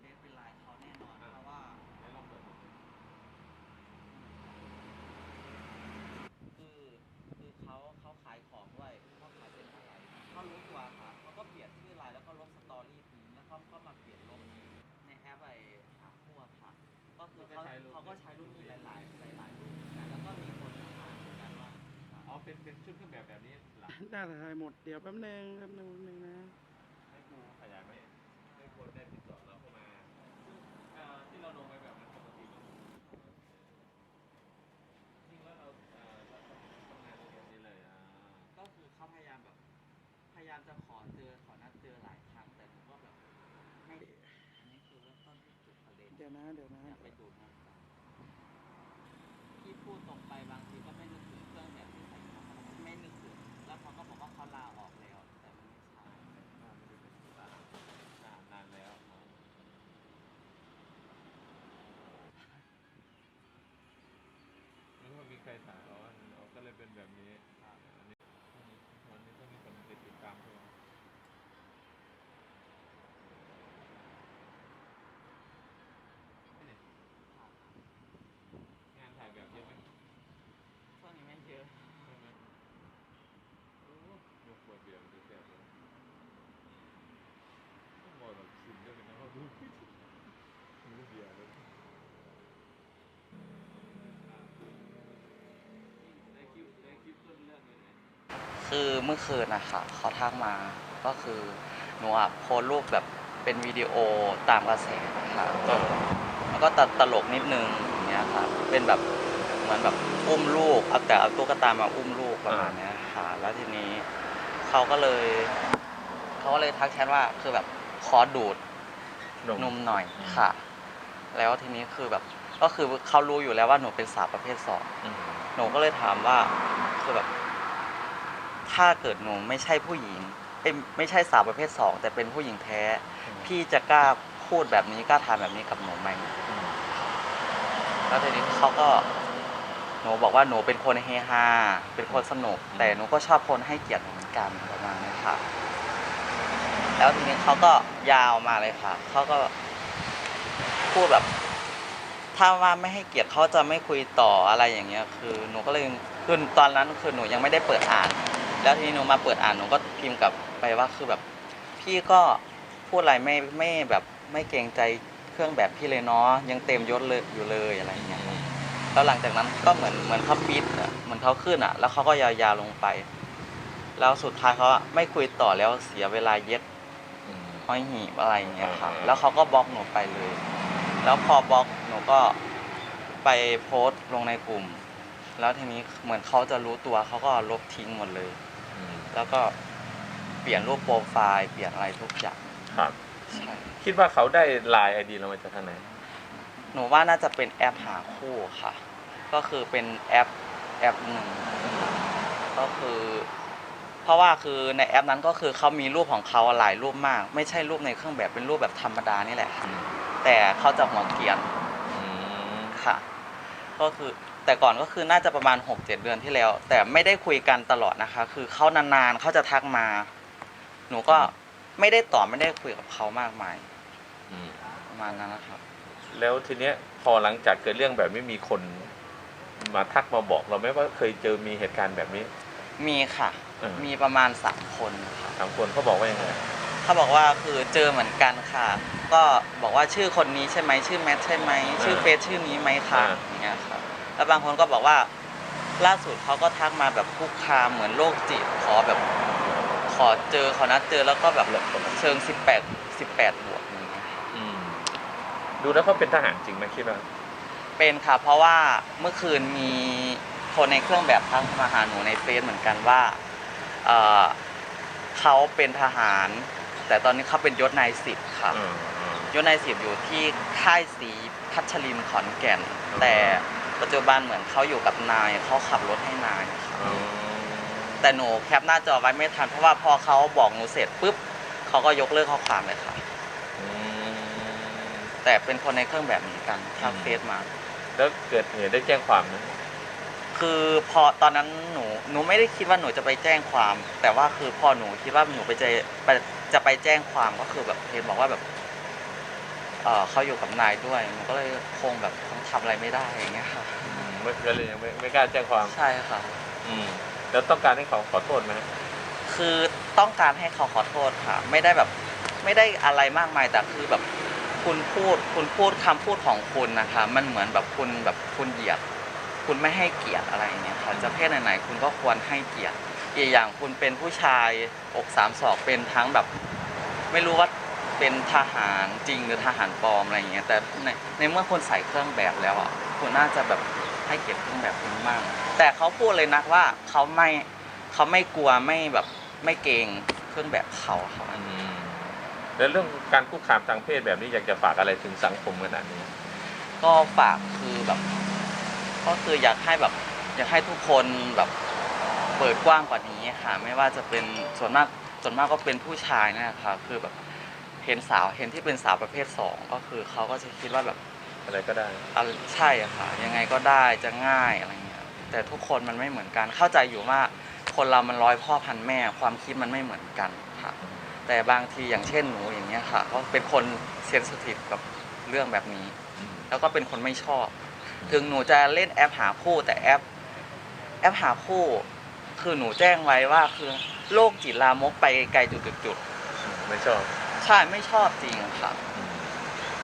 เลสเป็นลายเขาแน่นอนเพราะว่าเดี๋ลองเปิดคือคือเขาเขาขายของด้วยเขาขายเป็นอะไรเขารู้ตัวค่ะเขาก็เปลี่ยนชื่อลายแล้วก็ลบสตอรี่ทิ้แล้วเขาก็มาเปลี่ยนลงในแอปไปหาคู่อค่ะ ก็คือเขาเขาก็ใช้รูปนี้หลายหลายหลายรูปแล้วก็มีคนมาเหมือนกันว่าอ๋อเป็นเป็นชุดเครื่องแบบแบบนี้หลังน่าจะใช่หมดเดี๋ยวแป๊บนึงแป๊บนึงแป๊บนึงนะ ยายามจะขอเจอขอนัดเจอหลายครั้งแต่ผมก็แบบไม่อันนี้คือเริ่มต้นที่จุดประเด็นเดี๋ยวนะเดี๋ยวนะอยากไปดูดน้ำตาที่พูดตรงไปบางทีก็ไม่นึกถึงเครื่องแบบที่ใส่มาไม่นึกถึงแล้วเขาก็บอกว่าเขาลาออกแล้ว แต่มันไม่ใช่นานไม่ได้เป็นตานนานนานแล้วอ๋อแล้วก็มีใครถามอ๋ออ๋อก็เลยเป็นแบบนี้อันนี้วันนี้ต้องมีคน ติดตามใช่ไหมงานถ่ายแบบเยอะไหม ช่วงนี้ไม่เยอะ ใช่ไหมโอ้ยกขวดเบียร์มันจะแสบเลยต้องบอกแบบสินก็เป็นนักว่าดูดูเบียร์เลยได้คลิปได้คลิปต้นเรื่องเลยเนี่ย คือเมื่อคืนนะคะเขาทักมาก็คือหนูอะโพสต์รูปแบบเป็นวิดีโอตามกระแสค่ะก็แล้วก็ตตลกนิดนึงอย่างเงี้ยค่ะเป็นแบบเหมือนแบบอุ้มลูกเอาแต่เอาตุ๊กตามาอุ้มลูกประมาณเนี้ยค่ะแล้วทีนี้เขาก็เลยเขาก็เลยทักแชทว่าคือแบบขอดูดนมหน่อยค่ะ แล้วทีนี้คือแบบก็คือเขารู้อยู่แล้วว่าหนูเป็นสาวประเภทสอง อืม หนูก็เลยถามว่าคือแบบ ถ้าเกิดหนูไม่ใช่ผู้หญิงเอ้ยไม่ใช่สาวประเภทสองแต่เป็นผู้หญิงแท้ พี่จะกล้าพูดแบบนี้กล้าทำแบบนี้กับหนูไหมอืมแล้วทีนี้เขาก็หนูบอกว่าหนูเป็นคนเฮฮาเป็นคนสนุก แต่หนูก็ชอบคนให้เกียรติเหมือนกันประมาณนี้ค่ะแล้วทีนี้เขาก็ยาวมาเลยค่ะเขาก็พูดแบบ ถ้าว่าไม่ให้เกียรติเขาจะไม่คุยต่ออะไรอย่างเงี้ย คือหนูก็เลยคือตอนนั้นคือหนูยังไม่ได้เปิดอ่าน แล้วทีนี้หนูมาเปิดอ่านหนูก็พิมพ์กลับไปว่าคือแบบ พี่ก็พูดอะไรไม่ไม่แบบไม่เกรงใจเครื่องแบบพี่เลยเนาะยังเต็มยศเลยอยู่เลยอะไรอย่างเงี้ยครับแล้วหลังจากนั้นก็เหมือนเหมือนเขาปิดอะเหมือนเขาขึ้นอะ แล้วเขาก็ยาวๆลงไป แล้วสุดท้ายเขาอะไม่คุยต่อแล้วเสียเวลาเย็ดอืม ห้อยหีบอะไรอย่างเงี้ยครับอ่าแล้วเขาก็บล็อกหนูไปเลย แล้วพอบล็อกหนูก็ไปโพสต์ลงในกลุ่ม แล้วทีนี้เหมือนเขาจะรู้ตัวเขาก็ลบทิ้งหมดเลย อืมแล้วก็เปลี่ยนรูปโปรไฟล์เปลี่ยนอะไรทุกอย่างครับใช่คิดว่าเขาได้ไลน์ไอดีเรามาจากทางไหนหนูว่าน่าจะเป็นแอปหาคู่ค่ะ ก็คือเป็นแอปแอปหนึ่งก็คือ เพราะว่าคือในแอปนั้นก็คือเขามีรูปของเขาหลายรูปมาก ไม่ใช่รูปในเครื่องแบบเป็นรูปแบบธรรมดานี่แหละค่ะ แต่เขาจะหัวเกรียน อืมค่ะ ก็คือ แต่ก่อนก็คือน่าจะประมาณ 6-7 เดือนที่แล้ว แต่ไม่ได้คุยกันตลอดนะคะ คือเขานานๆเขาจะทักมา หนูก็ไม่ได้ตอบไม่ได้คุยกับเขามากมายอืมประมาณนั้นนะครับ แล้วทีเนี้ยพอหลังจากเกิดเรื่องแบบนี้มีคน มาทักมาบอกเราไหมว่าเคยเจอมีเหตุการณ์แบบนี้ มีค่ะ เออ มีประมาณสามคนค่ะสามคนเขาบอกว่ายังไงเขาบอกว่าคือเจอเหมือนกันค่ะ ก็บอกว่าชื่อคนนี้ใช่ไหมชื่อแมทใช่ไหมชื่อเฟซชื่อนี้ไหมคะอย่างเงี้ยครับ แล้วบางคนก็บอกว่าล่าสุดเขาก็ทักมาแบบคุกคามเหมือนโรคจิตขอแบบขอเจอขอนัดเจอแล้วก็แบบเชิง 18 18บวกอย่างเงี้ยครับอืมดูแล้วเขาเป็นทหารจริงไหมคิดว่าเป็นค่ะเพราะว่าเมื่อคืนมีคนในเครื่องแบบทักมาหาหนูในเฟซเหมือนกันว่าเอ่อเขาเป็นทหาร แต่ตอนนี้เขาเป็นยศนายสิบค่ะ อืมอืม ยศนายสิบอยู่ที่ค่ายสีพัชรินทร์ขอนแก่นอ๋อแต่ ปัจจุบันเหมือนเขาอยู่กับนายเขาขับรถให้นายค่ะอืมแต่หนูแคปหน้าจอไว้ไม่ทันเพราะว่าพอเขาบอกหนูเสร็จปุ๊บเขาก็ยกเลิกข้อความเลยค่ะอืมแต่เป็นคนในเครื่องแบบเหมือนกันทักอืมเฟซมา แล้วเกิดเหตุได้แจ้งความไหมคือพอตอนนั้นหนูหนูไม่ได้คิดว่าหนูจะไปแจ้งความ แต่ว่าคือพอหนูคิดว่าหนูไปเจไปจะไปแจ้งความก็คือแบบเห็นบอกว่าแบบ เออเขาอยู่กับนายด้วยหนูก็เลยคงแบบคงทำอะไรไม่ได้อย่างเงี้ยค่ะอืมไม่ก็เลยยังไม่ไม่กล้าแจ้งความ ใช่ค่ะ อืม แล้วต้องการให้เขาขอโทษไหมคือต้องการให้เขาขอโทษค่ะ ไม่ได้แบบไม่ได้อะไรมากมายแต่คือแบบคุณพูดคุณพูดคำพูดของคุณนะคะ มันเหมือนแบบคุณแบบคุณเหยียด คุณไม่ให้เกียรติอะไรอย่างเงี้ยค่ะจะเพศไหนๆคุณก็ควรให้เกียรติอีกอย่างคุณเป็นผู้ชายอกสามศอกเป็นทั้งแบบ ไม่รู้ว่า เป็นทหารจริงหรือทหารปลอมอะไรอย่างเงี้ยแต่ในในเมื่อคุณใส่เครื่องแบบแล้วอะคุณน่าจะแบบให้เกียรติเครื่องแบบคุณบ้างแต่เขาพูดเลยนะว่าเขาไม่เขาไม่กลัวไม่แบบไม่เกรงเครื่องแบบเขาเขาอืมแล้วเรื่องการคุกคามทางเพศแบบนี้อยากจะฝากอะไรถึงสังคมขนาดนี้ ก็ฝากคือแบบ ก็คืออยากให้แบบ อยากให้ทุกคนแบบเปิดกว้างกว่านี้ค่ะ ไม่ว่าจะเป็นส่วนมากส่วนมากก็เป็นผู้ชายเนยนะคะคือแบบ เห็นสาวเห็นที่เป็นสาวประเภทสองก็คือเขาก็จะคิดว่าแบบอะไรก็ได้ อะใช่อะค่ะ ยังไงก็ได้จะง่ายอะไรเงี้ยแต่ทุกคนมันไม่เหมือนกัน เข้าใจอยู่ว่าคนเรามันร้อยพ่อพันแม่ ความคิดมันไม่เหมือนกันค่ะ แต่บางทีอย่างเช่นหนูอย่างเงี้ยค่ะก็เป็นคนเซนซิทีฟกับเรื่องแบบนี้ แล้วก็เป็นคนไม่ชอบ ถึงหนูจะเล่นแอปหาคู่แต่แอป แอปหาคู่ คือหนูแจ้งไว้ว่าคือโรคจิตลามกไปไกลจุดๆไม่ชอบๆ ใช่ไม่ชอบจริงครับ